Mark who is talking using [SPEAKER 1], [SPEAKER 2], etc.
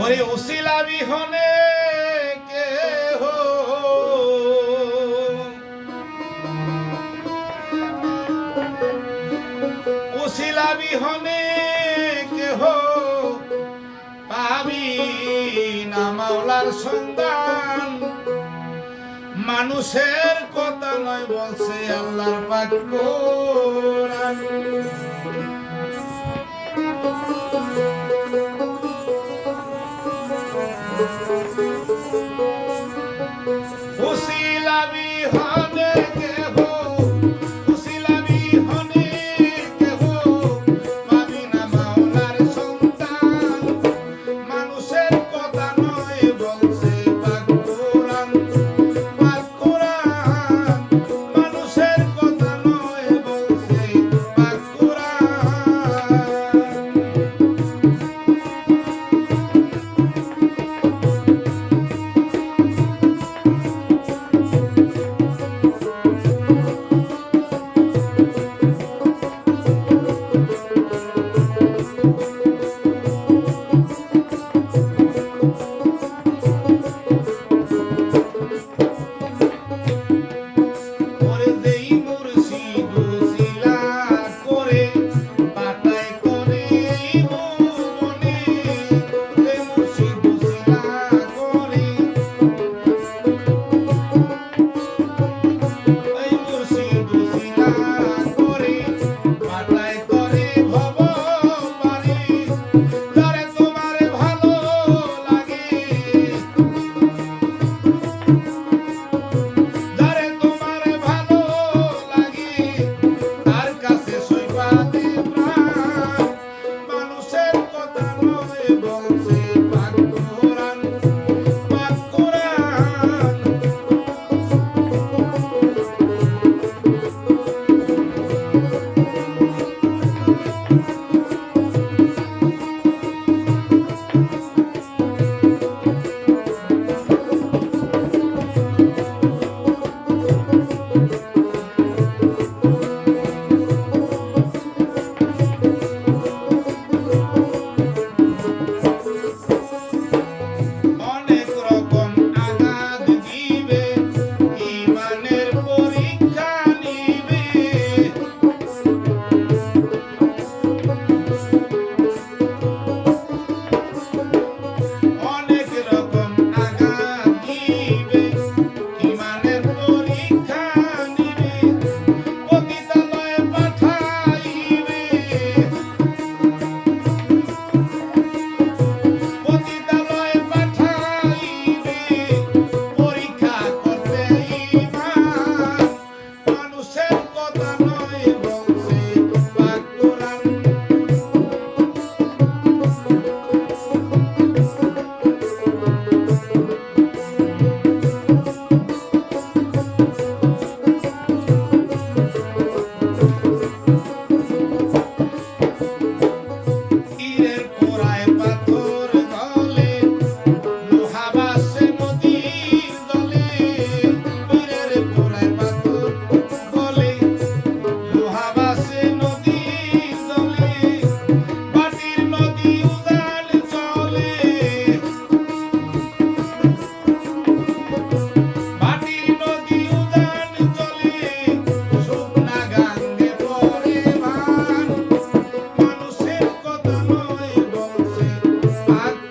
[SPEAKER 1] ওরে উসিলা বিহনে কে হো উসিলা বিহনে কে হো পাবি না মাওলার সন্ধান মানুষের কথা নয় বলছে আল্লাহর পাক কোরআন। hard. Hallelujah. Bye.